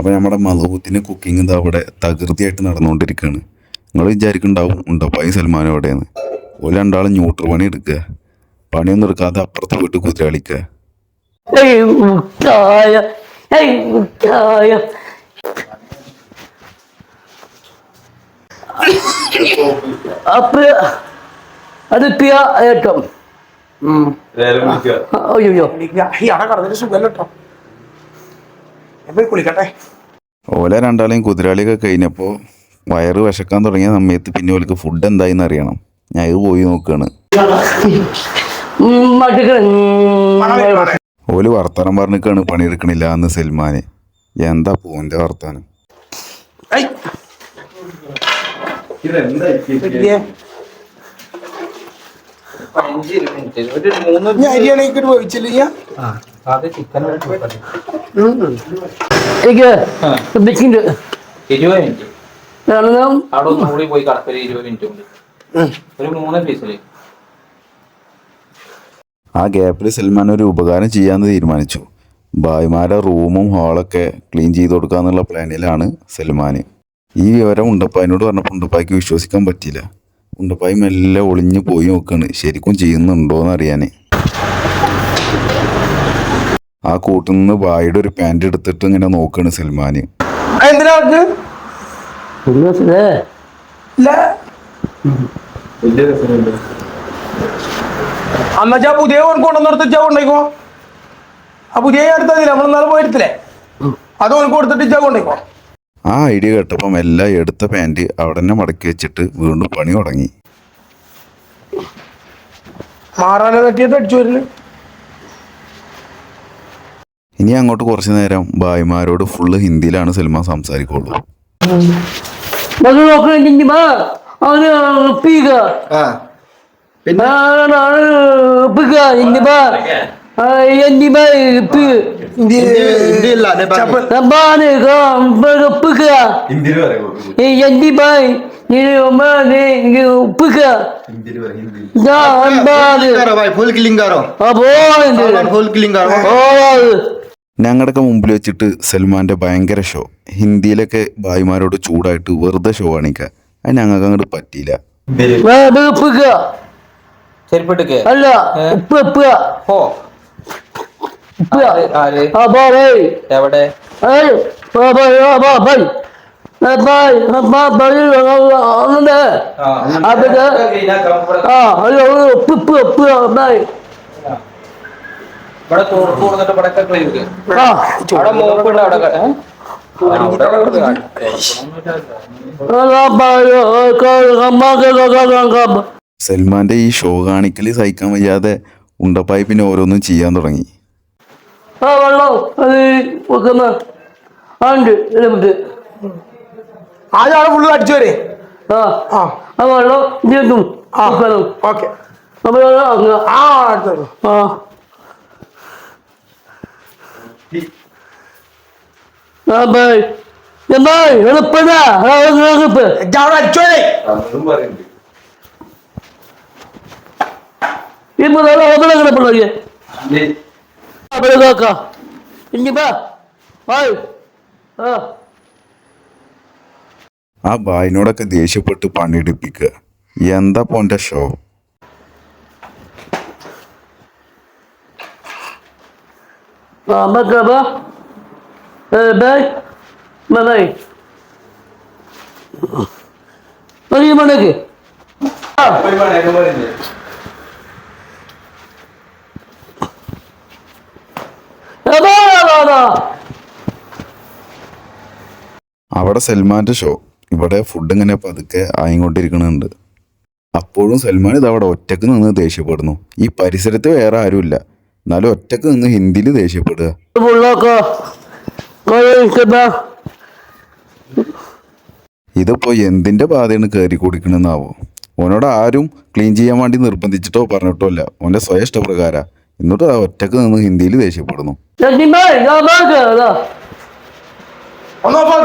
അപ്പോൾ നമ്മുടെ മധുബൂത്തിന്റെ കുക്കിംഗ് ഇതാ അവിടെ തകൃതിയായിട്ട് നടന്നുകൊണ്ടിരിക്കുകയാണ് നിങ്ങൾ വിചാരിക്കുന്നുണ്ടാവും ഉണ്ടപ്പായി സൽമാൻ എവിടെയാണ് ഒരു രണ്ടാളും ന്യൂട്രൽ പണി എടുക്കുക. പണിയൊന്നും എടുക്കാതെ അപ്പുറത്ത് വീട്ടിൽ കുതിര കളിക്കുക അപ്പൊ അത് പിയ ഏട്ടം. അയ്യോ ഈ അട കടന്നിട്ട് സുഖമല്ല പോയി കുളിക്കട്ടെ. ഓല രണ്ടാളെയും കുതിരാളിയൊക്കെ കഴിഞ്ഞപ്പോൾ വയറ് വിശക്കാൻ തുടങ്ങിയ സമയത്ത് പിന്നെ ഓലക്ക് ഫുഡ് എന്തായിന്ന് അറിയണം. ഞാൻ ഇത് പോയി നോക്കുകയാണ് മടുക്കണ ഓൽ വർത്താനം പറഞ്ഞിക്കാണ് പണിയെടുക്കണില്ല എന്ന് സൽമാന്. എന്താ പൂവിന്റെ വർത്താനം? ഞാൻ അരിയാണെങ്കിൽ വേവിച്ചില്ല എനിക്ക് ശ്രദ്ധിക്കുന്നുണ്ട് ഇരുപത് മിനിറ്റ് കാരണം അവിടെ ഒന്നും കൂടി പോയി കടക്കൽ ഇരുപത് മിനിറ്റ് കൊണ്ട്. ഒരു മൂന്ന് പീസിൽ ആ ഗ്യാപ്പിൽ സൽമാൻ ഒരു ഉപകാരം ചെയ്യാന്ന് തീരുമാനിച്ചു. ഭായിമാരുടെ റൂമും ഹാളൊക്കെ ക്ലീൻ ചെയ്ത് കൊടുക്കാന്നുള്ള പ്ലാനിലാണ് സൽമാൻ ഈ വിവരം ഉണ്ടപ്പായനോട് പറഞ്ഞപ്പോൾ ഉണ്ടപ്പായ്ക്ക് വിശ്വസിക്കാൻ പറ്റിയില്ല. ഉണ്ടപ്പായി മെല്ലെ ഒളിഞ്ഞു പോയി നോക്കാണ്. ശരിക്കും ചെയ്യുന്നുണ്ടോന്ന് അറിയാൻ ആ കൂട്ടിൽ നിന്ന് വായുടെ ഒരു പാന്റ് എടുത്തിട്ട് ഇങ്ങനെ നോക്കാണ് സൽമാന്. അന്നാ പുതിയ ഓൻ കൊണ്ടുവന്നെടുത്ത് കൊണ്ടേക്കോ ആ പുതിയ എടുത്തതില്ല നമ്മൾ പോയെടുത്തില്ലേ അത് ഓൻ കൊടുത്തിട്ട് ഇച്ചാ കൊണ്ടേക്കോ ആ ഐഡിയ കേട്ടപ്പം എല്ലാം എടുത്ത പാന്റ് അവിടെ തന്നെ മടക്കി വെച്ചിട്ട് വീണ്ടും പണി തുടങ്ങി. മാറാനെ തട്ടിയത് അടിച്ചു വരുന്നു ഇനി അങ്ങോട്ട് കുറച്ച് നേരം ഭായിമാരോട് ഫുള്ള് ഹിന്ദിയിലാണ് സൽമാൻ സംസാരിക്കുള്ളൂ. അത് നോക്കണെങ്കിൽ ഫുൾ ഒപ്പിക്ക ഞങ്ങളുടെയൊക്കെ മുമ്പിൽ വെച്ചിട്ട് സൽമാന്റെ ഭയങ്കര ഷോ ഹിന്ദിയിലൊക്കെ ഭായിമാരോട് ചൂടായിട്ട് വെറുതെ ഷോ കാണിക്കുക അത് ഞങ്ങൾക്ക് അങ്ങോട്ട് പറ്റിയില്ല. അല്ല എവിടെ? ആ. ഇവിടെ തോർത്ത് കൊടുത്തിട്ട് ഇവിടെ ക്ലീൻ അവിടെ മൂപ്പുണ്ട് അവിടെ സൽമാന്റെ ഈ ഷോ കാണിക്കൽ സഹിക്കാൻ വയ്യാതെ ഉണ്ടപ്പായി പിന്നെ ഓരോന്നും ചെയ്യാൻ തുടങ്ങി. ആ വെള്ളം അത് വെക്കുന്ന ആ ഉണ്ട്. ഇതിലുണ്ട് ആദ്യം അവിടെ ഫുള്ള് അടിച്ചു വരെ. ആ. ആ. വെള്ളം ഇതും ആ. വെക്കണം ഓക്കെ. ആ ആ ആ ബൈ ബൈ എളുപ്പതാ എളുപ്പ് ഇജ്ജ് അവിടെ അടിച്ചു വരെ ഇപ്പൊ നല്ല ഒന്നിനെ കിടപ്പുള്ളൂ അവിടെ നോക്കാം ഇനി ബാ ബായ് ആ ആ ബായിനോടൊക്കെ ദേഷ്യപ്പെട്ട് പണിയെടുപ്പിക്കുക. എന്താ പോന്റെ ഷോ ബൈ ഒരു മണിക്ക് അവിടെ സൽമാന്റെ ഷോ ഇവിടെ ഫുഡ് ഇങ്ങനെ പതുക്കെ ആയിക്കൊണ്ടിരിക്കണുണ്ട് അപ്പോഴും സൽമാൻ ഇത് അവിടെ ഒറ്റയ്ക്ക് നിന്ന് ദേഷ്യപ്പെടുന്നു. ഈ പരിസരത്ത് വേറെ ആരുമില്ല. എന്നാലും ഒറ്റയ്ക്ക് നിന്ന് ഹിന്ദിയിൽ ദേഷ്യപ്പെടുക. ഇതിപ്പോ എന്തിന്റെ ബാധയാണ് കയറി കുടിക്കണെന്നാവോ? ഓനോട് ആരും ക്ലീൻ ചെയ്യാൻ വേണ്ടി നിർബന്ധിച്ചിട്ടോ പറഞ്ഞിട്ടോ അല്ല ഓന്റെ സ്വയം ഇഷ്ടപ്രകാര. എന്നിട്ട് ആ ഒറ്റയ്ക്ക് നിന്ന് ഹിന്ദിയിൽ ദേഷ്യപ്പെടുന്നു. ഒന്ന് ഓഫ്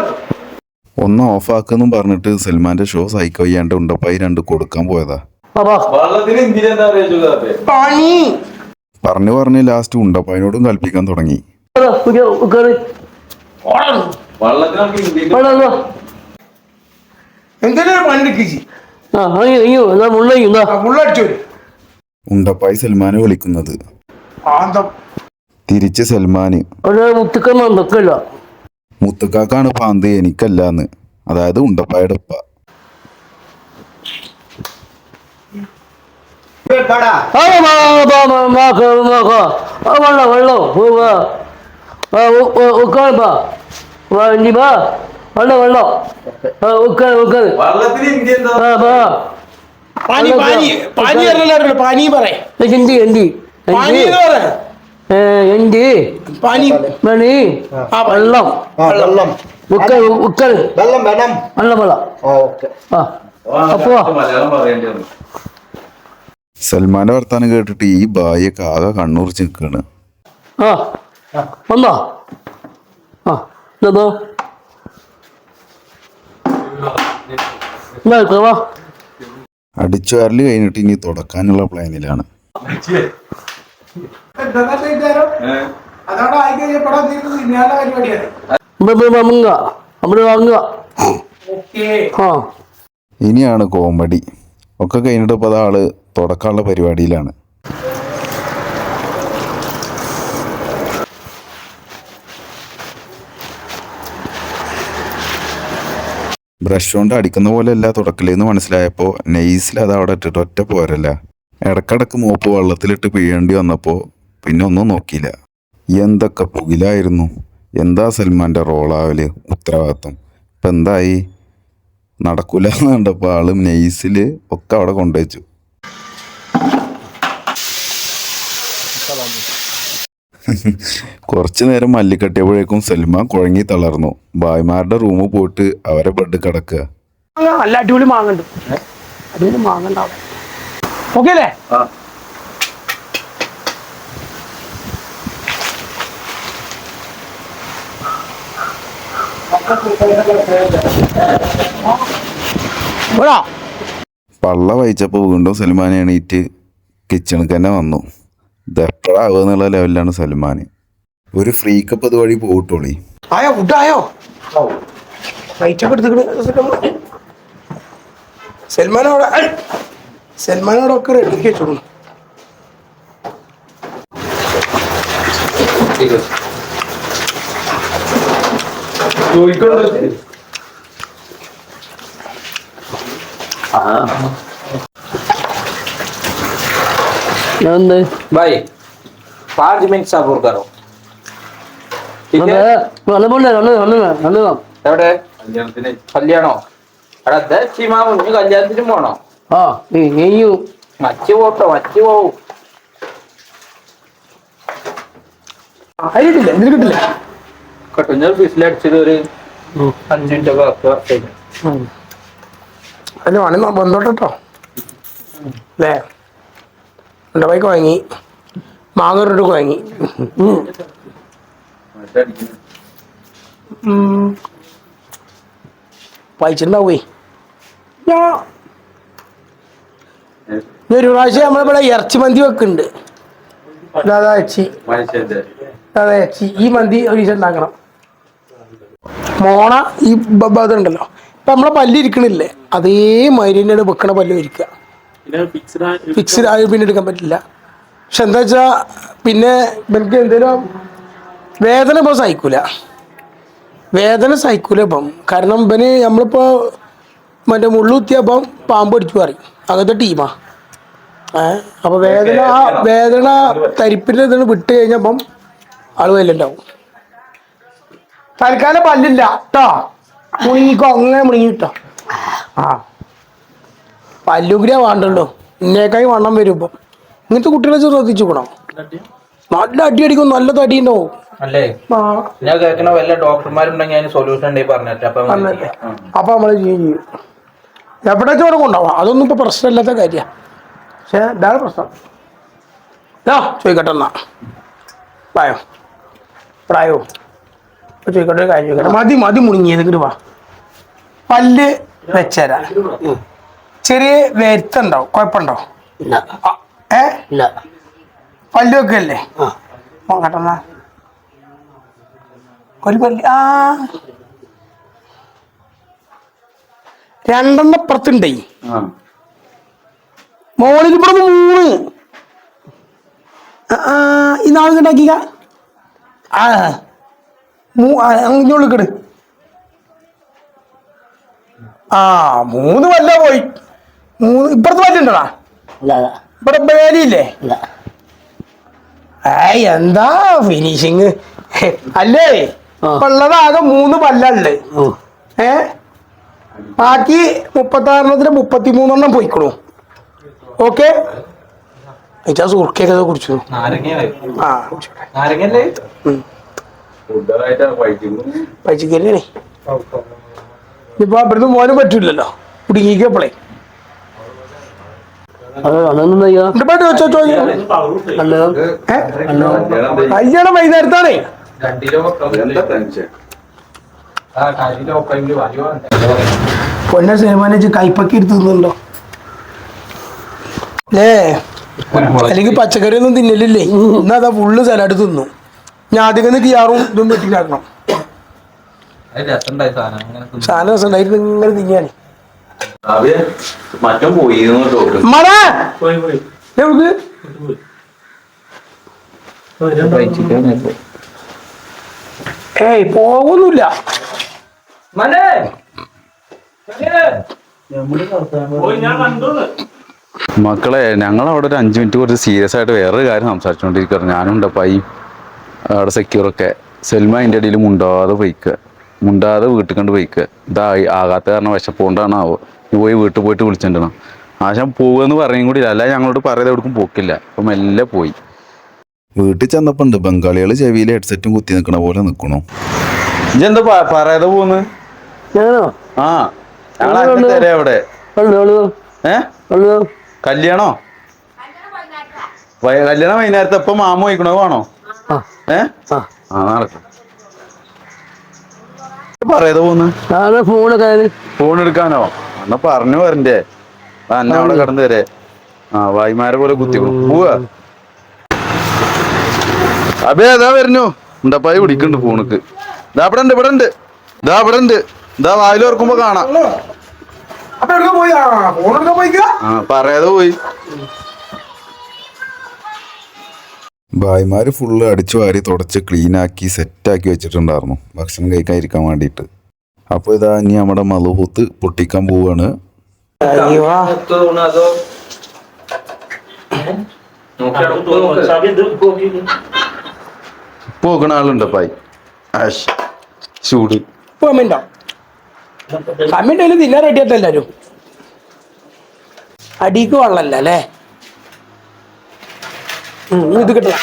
ഒന്ന് ഓഫാക്കെന്നും പറഞ്ഞിട്ട് സൽമാന്റെ ഷോ സൈക്കോയ്യാണ്ട് ഉണ്ടപ്പായി രണ്ട് കൊടുക്കാൻ പോയതാ. പറഞ്ഞു പറഞ്ഞ് ലാസ്റ്റ് ഉണ്ടപ്പായിനോടും കൽപ്പിക്കാൻ തുടങ്ങി. ഉണ്ടപ്പായി സൽമാനെ വിളിക്കുന്നത്. തിരിച്ച് സൽമാന്. മുത്തുക്കാക്കാണ് പാന്ത് എനിക്കല്ലാന്ന്. അതായത് ഉണ്ടപ്പായുടെ ഉപ്പ. വെള്ളം വെള്ളം ഓ, വാ ആ ഉക്കാൻ പാ വാ ഇനി വാ. വെള്ളം വെള്ളം. ഇന്ത്യ എന്താ? ആ പാ പാനി പാനി. പാനി അറിയില്ല പാനി പറയേ എന്തി എന്തി? പാനി എന്ന് പറ. എന്തി? പാനി. മണി. ആ വെള്ളം. വെള്ളം. ഉക്കൽ ഉക്കൽ വെള്ളം വേണം. വെള്ളം വെള്ളം. ഓക്കെ. ആ. അപ്പോ സൽമാന്റെ വർത്താനം കേട്ടിട്ട് ഈ ബായൊക്കെ ആകെ കണ്ണൂർ നിൽക്കുകയാണ് ആ. വന്നോ? ആ എന്നോ അടിച്ചു വാ. അടിച്ചുവാരൽ കഴിഞ്ഞിട്ട് ഇനി തുടക്കാനുള്ള പ്ലാനിലാണ്. ഇനിയാണ് കോമഡി. ഒക്കെ കഴിഞ്ഞിട്ട് ഇപ്പോൾ അതാൾ തുടക്കാനുള്ള പരിപാടിയിലാണ്. ബ്രഷ് കൊണ്ട് അടിക്കുന്ന പോലെ അല്ല തുടക്കലേന്ന് മനസ്സിലായപ്പോൾ നെയ്സിൽ അത് അവിടെ ഇട്ടിട്ട് ഒറ്റ പോരല്ല? ഇടക്കിടക്ക് മൂപ്പ് വെള്ളത്തിലിട്ട് പിഴേണ്ടി വന്നപ്പോൾ പിന്നെ ഒന്നും നോക്കിയില്ല. എന്തൊക്കെ പുകിലായിരുന്നു. എന്താ സൽമാന്റെ റോളാവൽ? ഉത്തരവാദിത്വം. ഇപ്പം എന്തായി നടക്കൂല എന്ന് കണ്ടപ്പോൾ ആളും നെയ്സിൽ ഒക്കെ അവിടെ കൊണ്ടുവച്ചു. കുറച്ചു നേരം മല്ലിക്കട്ടിയപ്പോഴേക്കും സൽമ കുഴങ്ങി തളർന്നു. ഭായിമാരുടെ റൂമിൽ പോയിട്ട് അവരെ ബെഡ് കിടക്കുക. നല്ല അടിപൊളി മാങ്ങണ്ട് അടിപൊളി മാങ്ങണ്ട ഓക്കെ അല്ലേ ആ. ഇവിടെ പള്ള വഹിച്ചപ്പോ വീണ്ടും സൽമാൻ എണീറ്റ് കിച്ചണിക്ക് തന്നെ വന്നു. ഇത് എപ്പോഴാവുക എന്നുള്ള ലെവലിലാണ് സൽമാൻ ഒരു ഫ്രീക്കപ്പ് അതുവഴി പോയിട്ടോളി ആയോ ഫുഡ് ആയോ ലൈറ്റൊക്കെ എടുത്തിട്ട് സൽമാനോടെ സൽമാനോടൊക്കെ റെഡിക്ക് വെച്ചോളൂ. ചോദിക്കണ്ടോ? എന്ത് வந்து பாய் பாஞ்சு மினிட் சாப்பிட இருக்காரு എവിടെ? കല്യാണോ? എടാ ദക്ഷിമാവ് നീ കല്യാണത്തിനും പോണോ? ആ നീയു. മച്ചു പോട്ടോ മച്ചു പോവും. കിട്ടില്ല ഇതിൽ കിട്ടില്ല കേട്ടോ ഞാൻ ബിസിലടിച്ചത് ഒരു അഞ്ചു മിനിറ്റ് ഒക്കെ പത്ത് വർഷം അതിന് വേണമെങ്കിൽ ബന്ധോട്ടോ അല്ലേ? ബൈക്ക് വാങ്ങി. മാങ്ങ ഒരു വാങ്ങി. വായിച്ചിട്ടുണ്ടാവേ. ഒരു പ്രാവശ്യം നമ്മളിവിടെ ഇറച്ചി മന്തി വെക്കുന്നുണ്ട്. ദാദാ അച്ചി ദാദാ അച്ചി ഈ മന്തി ഒരു ഉണ്ടാക്കണം. മോണ ഈ ഇതുണ്ടല്ലോ. ഇപ്പൊ നമ്മളെ പല്ല് അതേ അതേമാതിരി വെക്കണ പല്ല് ഇരിക്കുക. ഫിക്സ്ഡ് ആയി പിന്നെ എടുക്കാൻ പറ്റില്ല. പക്ഷെ എന്താ വെച്ചാ പിന്നെ എനിക്ക് എന്തേലും വേദന ഇപ്പോൾ സഹിക്കൂല. വേദന സഹിക്കൂല ഇപ്പം. കാരണം ഇവന് നമ്മളിപ്പോ മറ്റേ മുള്ളുത്തിയപ്പം പാമ്പ് അടിച്ചു പറയും. അങ്ങനത്തെ ടീമാ ഏഹ് അപ്പൊ വേദന ആ വേദന തരിപ്പിന്റെ ഇതിന് വിട്ട് കഴിഞ്ഞപ്പം ആൾ വല്ലുണ്ടാവും തൽക്കാലം പല്ലില്ല. കേട്ടോ മുങ്ങിക്കോ അങ്ങനെ മുങ്ങി കിട്ടോ ആ. പല്ലുകുരിയാ വേണ്ടല്ലോ. ഇന്നേക്കായി വണ്ണം വരും ഇപ്പം. ഇങ്ങനത്തെ കുട്ടികളെ ശ്രദ്ധിച്ചുക്കണോ നല്ല അടി. അടിക്കും നല്ല തടി ഉണ്ടാവും. അല്ലേ? ഞാൻ കേൾക്കണ വല്ല ഡോക്ടർമാരുണ്ടെങ്കിൽ അതിന് സൊല്യൂഷൻ ഉണ്ടെങ്കിൽ പറഞ്ഞിട്ട് അപ്പൊ നമ്മൾ ചെയ്യും. എവിടെ ചോടെ കൊണ്ടാവാം അതൊന്നും ഇപ്പൊ പ്രശ്നമില്ലാത്ത കാര്യമാണ് പക്ഷേ ഇതാണ് പ്രശ്നം. ആ ചോദിക്കട്ടെ എന്നാ. പ്രായോ പ്രായോ ഇപ്പൊ ചോദിക്കട്ടെ ഒരു കാര്യം ചോദിക്കട്ടെ. മതി മതി മുണങ്ങിയത് വാ. പല്ല് വെച്ചരാ. ചെറിയ വരുത്തുണ്ടാവും. കുഴപ്പമുണ്ടോ? ഇല്ല. ആ, ഏ? പല്ലു വെക്കല്ലേ? ആ. നോക്കട്ടെന്നാ ഒരു പല്ല് ആ. രണ്ടെണ്ണം അപ്പുറത്തുണ്ടേ. മോളിൽ ഇവിടെ മൂന്ന്. ഈ നാളെ ഉണ്ടാക്കിക്ക ആ. അങ്ങോട്ട് ആ മൂന്ന് വല്ല പോയി. മൂന്ന് ഇപ്പുറത്ത് പറ്റണ്ടടാ ഇല്ല ഇല്ല ഇവിടെ ബേലിയില്ലേ ഇല്ല ഏയ് എന്താ ഫിനിഷിങ് അല്ലേ? ഉള്ളതാകെ മൂന്ന് പല്ലുണ്ട്. ഏ? ബാക്കി മുപ്പത്തി ആറെണ്ണത്തിന് മുപ്പത്തി മൂന്നെണ്ണം പോയിക്കണു ഓക്കെ എന്നുവെച്ചാ സുർക്കൊക്കെ കുടിച്ചു. ആ. പച്ചിക്കല്ലേ ഇനിയിപ്പോ അവിടുന്ന് പോകാനും പറ്റൂലല്ലോ. കുടുങ്ങിക്കപ്പളേ അത് അതൊന്നും ചെയ്യാ എന്നിട്ട് വെച്ചോ ചോദിക്കാം നല്ലത് ഏ കല്യാണം വൈകുന്നേരത്താണേ. പൊന്ന സേമാനെ കൈപ്പക്കി അല്ലെങ്കിൽ പച്ചക്കറി ഒന്നും തിന്നലില്ലേ? ഇന്ന് അതാ ഫുള്ള് സലാഡ് തിന്നു. ഞാൻ ആദ്യം കിയാറും ഇതും വെട്ടിക്കാക്കണം സാധനം. രസം ഉണ്ടായിരുന്നു ഇങ്ങനെ തിന്നാണ് മറ്റും പോയി മഴ എവിടെ ഏയ് പോകുന്നില്ല മനെ മക്കളെ ഞങ്ങൾ അവിടെ ഒരു അഞ്ച് മിനിറ്റ് കുറച്ച് സീരിയസ് ആയിട്ട് വേറൊരു കാര്യം സംസാരിച്ചുകൊണ്ടിരിക്കുകയാണ് ഞാനുണ്ട് പൈ അവിടെ സെക്യൂറൊക്കെ സെൽമ അതിന്റെ ഇടയിൽ മുണ്ടാതെ പോയിക്കുക മുണ്ടാതെ വീട്ടിൽ കണ്ട് പോയിക്കുക ഇതായി ആകാത്ത കാരണം വിശപ്പുകൊണ്ടാണ് ആവുക പോയി വീട്ടിൽ പോയിട്ട് വിളിച്ചിട്ടുണ്ടോ ആശാൻ പോകുമെന്ന് പറയും കൂടി അല്ല ഞങ്ങളോട് പറയാതെ എവിടേക്കും പോക്കില്ല. അപ്പം മെല്ലെ പോയി. വീട്ടിൽ ചെന്നപ്പോ ഉണ്ട് ബംഗാളികൾ ചെവിയിൽ ഹെഡ്സെറ്റും കുത്തി നിൽക്കണ പോലെ നിൽക്കണു ഇജെന്താ പറയാതെ പോകുന്നു ഞാനോ? ആ ഞങ്ങൾ തരാം അവിടെ? ഏ? കല്യാണോ? കല്യാണം വൈകുന്നേരത്തെ. ഇപ്പൊ മാമ വയ്ക്കണോ വേണോ ആ. ഏ? ആ. നടക്കും. പറയാതെ പോകുന്നു ഫോൺ എടുക്കാനോ? എന്നാ പറഞ്ഞു വരണ്ടേ. അന്ന അവിടെ കടന്നു വരെ. ആ വായിമാരെ പോലെ കുത്തിക്കണു പോവാ. അബേ അതാ വരുന്നു. ഉണ്ടപ്പായി പിടിക്കുന്നുണ്ട് ഫോണിക്ക്. ഇതാ ഇവിടെ ഉണ്ട് ഇവിടെ ഉണ്ട്. ഇതാ ഇവിടെ ഉണ്ട്. ഇതാ വായിലോർക്കുമ്പോ കാണാം. അപ്പൊ എവിടെ പോയി? ആ പറയാതെ പോയി. ഭായിമാര് ഫുള്ള് അടിച്ചു വാരി തുടച്ച് ക്ലീനാക്കി സെറ്റാക്കി വെച്ചിട്ടുണ്ടായിരുന്നു. ഭക്ഷണം കഴിക്കാൻ ഇരിക്കാൻ വേണ്ടിയിട്ട്. അപ്പോൾ ഇതാ ഇനി നമ്മുടെ മലഹൂത്ത് പൊട്ടിക്കാൻ പോവാണ്. പോകണ. ആളുണ്ട് പായ്? ആഷ് ചൂട്. അമ്മയുണ്ടോ അമ്മയുണ്ടായാലും തിന്നാൻ എല്ലാരും. അടിക്ക് വെള്ളല്ല അല്ലേ? ഇത് കിട്ടല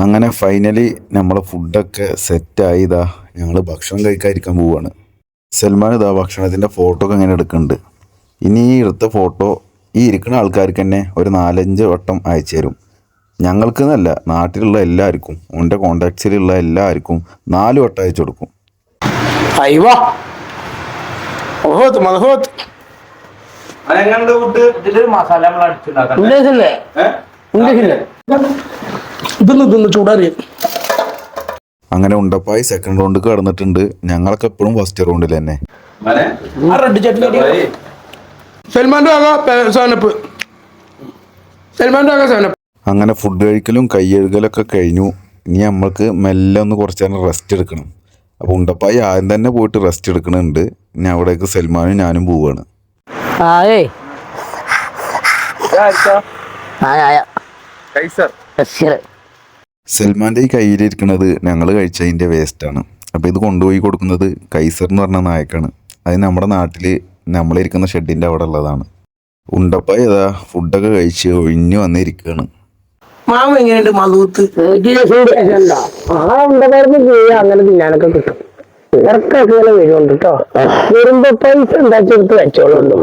അങ്ങനെ ഫൈനലി നമ്മളെ ഫുഡൊക്കെ സെറ്റായി ഇതാ ഞങ്ങൾ ഭക്ഷണം കഴിക്കാതിരിക്കാൻ പോവുകയാണ് സൽമാൻ ഇതാ ഭക്ഷണത്തിന്റെ ഫോട്ടോ ഒക്കെ അങ്ങനെ എടുക്കുന്നുണ്ട്. ഇനി ഈ എടുത്ത ഫോട്ടോ ഈ ഇരിക്കുന്ന ആൾക്കാർക്ക് തന്നെ ഒരു നാലഞ്ച് വട്ടം അയച്ചു തരും. ഞങ്ങൾക്ക് എന്നല്ല നാട്ടിലുള്ള എല്ലാവർക്കും ഓന്റെ കോണ്ടാക്ട്സിലുള്ള എല്ലാവർക്കും നാല് വട്ടം അയച്ചു കൊടുക്കും. മസാല നമ്മൾ അടിച്ചിട്ടുണ്ടാക്കാം ഇതൊന്ന് ഇതൊന്ന് ചൂടാറിയും. അങ്ങനെ ഉണ്ടപ്പായി സെക്കൻഡ് റൗണ്ട് കടന്നിട്ടുണ്ട്. ഞങ്ങളൊക്കെ എപ്പോഴും ഫസ്റ്റ് റൗണ്ടിൽ തന്നെ. ആ റെഡ് സൽമാന്റെ സാനപ്പ്. സൽമാന്റെ ആകാ സോനപ്പ്. അങ്ങനെ ഫുഡ് കഴിക്കലും കൈയ്യഴുകലൊക്കെ കഴിഞ്ഞു. ഇനി നമ്മൾക്ക് മെല്ലെ ഒന്ന് കുറച്ച് നേരം റെസ്റ്റ് എടുക്കണം. അപ്പോൾ ഉണ്ടപ്പായി ആദ്യം തന്നെ പോയിട്ട് റെസ്റ്റ് എടുക്കണുണ്ട്. ഇനി അവിടേക്ക് സൽമാനും ഞാനും പോവാണ്. ആയേ. ആയ ആയ. ശരി സൽമാന്റെ ഈ കയ്യിലിരിക്കുന്നത് ഞങ്ങൾ കഴിച്ചതിന്റെ വേസ്റ്റാണ് അപ്പോൾ ഇത് കൊണ്ടുപോയി കൊടുക്കുന്നത് കൈസർ എന്ന് പറഞ്ഞ നായക്കാണ് അത് നമ്മുടെ നാട്ടിൽ നമ്മളിരിക്കുന്ന ഷെഡിന്റെ അവിടെ ഉള്ളതാണ് ഉണ്ടപ്പ ഏതാ ഫുഡൊക്കെ കഴിച്ച് ഒഴിഞ്ഞു വന്നിരിക്കുകയാണ് മാമ എങ്ങനെയുണ്ട് മധുത്ത് അങ്ങനെ തിന്നാനൊക്കെ കിട്ടും ഇവർക്കൊക്കെ ഇങ്ങനെ വരുന്നുണ്ട് കേട്ടോ വരുമ്പോ പൈസ ഉണ്ടാക്കിയെടുത്ത് വെച്ചോളുള്ളൂ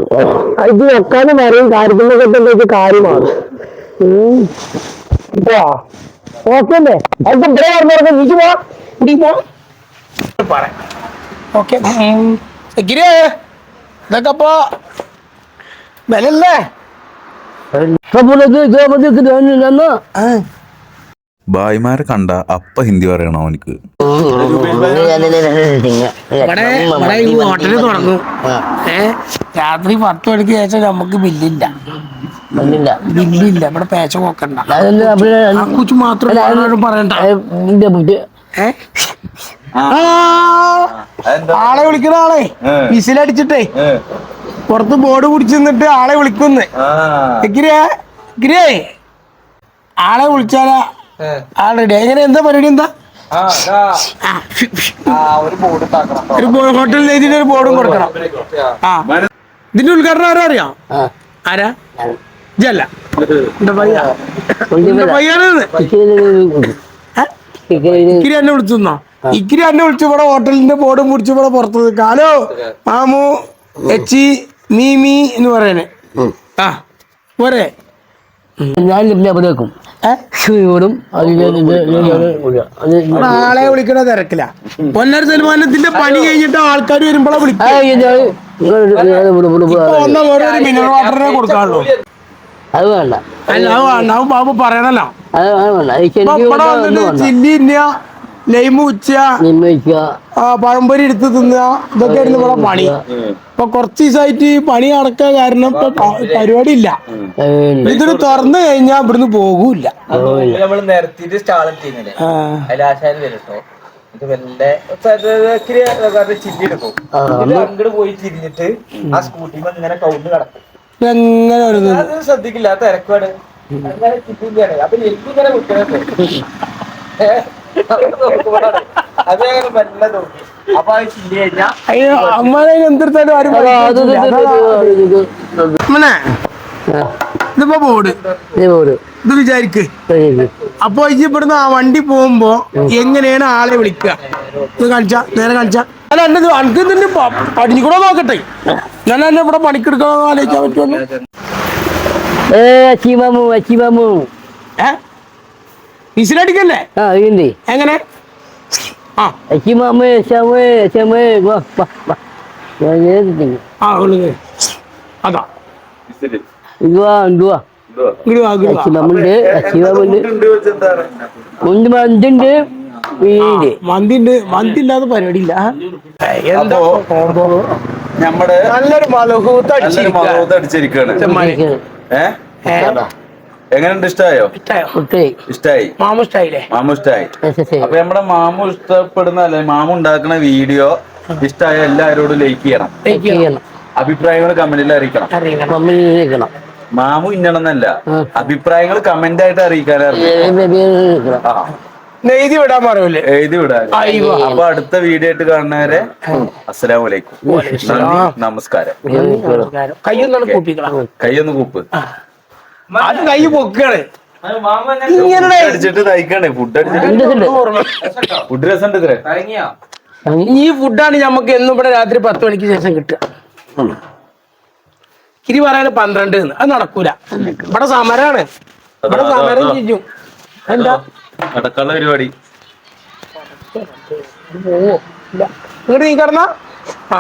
ഇത് വെക്കാനും വരെയും കാര്യത്തിനൊക്കെ എന്താ കാര്യമാണ് ഓക്കെ അല്ലേ? അത് ഇവിടെ പറഞ്ഞ നീച്ചു പോവാ. ഇടി പോ പറയാം ഓക്കെ സെക്യൂരി ഇതൊക്കെ അപ്പൊ വിലല്ലേ ഭായിമാരെ കണ്ട അപ്പ ഹിന്ദി പറയണോ അവനക്ക്? ഇവിടെ ഈ ഹോട്ടലിൽ തുടങ്ങും. ഏ? രാത്രി പത്ത് മണിക്ക് ശേഷം നമുക്ക് ബില്ലില്ല. ബില്ലില്ല. ഇവിടെ പേച്ച നോക്കണ്ട കുച്ചു മാത്രം പറയണ്ട. ആ, ആളെ വിളിക്കണ ആളെ. വിസിലടിച്ചിട്ടേ പുറത്ത് ബോർഡ് പിടിച്ചു നിന്നിട്ട് ആളെ വിളിക്കുന്നു. എക്കിരിയേ ആളെ വിളിച്ചാലാ ആൾ റെഡി. എങ്ങനെ എന്താ പരിപാടി എന്താ? ഒരു ഹോട്ടലിൽ എഴുതിയിട്ട് ഒരു ബോർഡും കൊടുക്കണം. ആ. ഇതിന്റെ ഉദ്ഘാടനം ആരാ അറിയാം? ആരാ? ജല്ല ഇക്കിരി എന്നെ വിളിച്ചോ ഇക്കിരി എന്നെ വിളിച്ചു ഇവിടെ ഹോട്ടലിന്റെ ബോർഡും പിടിച്ചു ഇവിടെ പുറത്ത് കാലോ മാമു എച്ചി മീമി എന്ന് പറയണേ ആ പോരെ. ഞാൻ വെക്കും ഷൂടും ആളെ വിളിക്കണ തിരക്കില്ല പൊന്നര സൽമാനത്തിന്റെ പണി കഴിഞ്ഞിട്ട് ആൾക്കാർ വരുമ്പോഴാ വിളിക്കും ഇപ്പൊ വന്ന ഓരോ മിനറൽ വാട്ടറിനെ കൊടുക്കാനുള്ളൂ അത് വേണ്ട അല്ല അത് വേണ്ട ബാബു പറയണല്ലോ അത് വേണ്ട ചില്ലി തിന്നുക ലൈമ് ഉച്ച ആ പഴംപൊരി എടുത്ത് തിന്നുക. ഇതൊക്കെയായിരുന്നു ഇവിടെ പണി. ഇപ്പൊ കുറച്ച് ദിവസമായിട്ട് പണി നടക്കാൻ കാരണം ഇപ്പൊ പരിപാടി ഇല്ല ഇതിന് തുറന്നു കഴിഞ്ഞാ ഇവിടുന്ന് പോകൂല പോയി തിരിഞ്ഞിട്ട് ആ സ്കൂട്ടിമ ഇങ്ങനെ കൗണ്ട് കിടക്കും എങ്ങനെ വരുന്നത് അത് ശ്രദ്ധിക്കില്ല തിരക്കാണ് അപ്പൊ എനിക്കിങ്ങനെ കുട്ടികളൊക്കെ ഇതിപ്പോ ബോർഡ് ഇത് വിചാരിക്ക്. അപ്പൊ ഇജ്ജ് ഇവിടുന്ന് ആ വണ്ടി പോകുമ്പോ എങ്ങനെയാണ് ആളെ വിളിക്കുക? ഇത് കാണിച്ച നേരെ കാണിച്ച. അല്ല എന്റെ അനക്ക് ഇതിന്റെ പടിഞ്ഞിക്കൂടെ നോക്കട്ടെ. ഞാൻ എന്നെ ഇവിടെ പണിക്കെടുക്കണോ ആലോചിക്കാൻ പറ്റുമല്ലോ ഏ അച്ചിമാമു അച്ചിമാമു. ഏ? വിസിലടിക്കല്ലേ ആ എങ്ങനെ? ആ. വാ വാ വാ. ആ അതാ. ഇതുവാ മന്തുണ്ട് വീട്. മന്തിണ്ട് മന്തി ഇല്ലാതെ പരിപാടി ഇല്ല എന്താ നമ്മുടെ നല്ലൊരു മലഹൂത്ത് അടിച്ചിരിക്കുകയാണ് അടിച്ചിരിക്കാണ്. ഏ? എങ്ങനെയുണ്ട്? ഇഷ്ടായോ? കുട്ടി ഇഷ്ടായി. മാമു ഇഷ്ടായില്ലേ? മാമു ഇഷ്ടായി. അപ്പൊ നമ്മുടെ മാമു ഇഷ്ടപ്പെടുന്ന അല്ലെ മാമു ഉണ്ടാക്കുന്ന വീഡിയോ ഇഷ്ടമായ എല്ലാവരോടും ലൈക്ക് ചെയ്യണം. ചെയ്യണം. അഭിപ്രായങ്ങൾ കമന്റിൽ അറിയിക്കണം. മാമു ഇന്നണമെന്നല്ല അഭിപ്രായങ്ങൾ കമന്റ് ആയിട്ട് അറിയിക്കാനറിയാം എഴുതി വിടാൻ പറയൂലേ? എഴുതി വിടാൻ. അയ്യോ. അപ്പൊ അടുത്ത വീഡിയോ ആയിട്ട് കാണുന്നവരെ അസ്സലാമലൈക്കും നന്ദി നമസ്കാരം. കൈയൊന്ന് കൂപ്പ്. അത് കൈ പൊക്കാണ്. ഈ ഫുഡാണ് നമുക്ക് എന്നും ഇവിടെ രാത്രി പത്ത് മണിക്ക് ശേഷം കിട്ടുക. കിരി പറയാൻ പന്ത്രണ്ട് എന്ന്. അത് നടക്കൂല. ഇവിടെ സമരാണ്. ഇവിടെ സമരം ചെയ്യു. എന്താ? നടക്കാനുള്ള പരിപാടി. ഇങ്ങോട്ട് നീ കിടന്ന? ആ.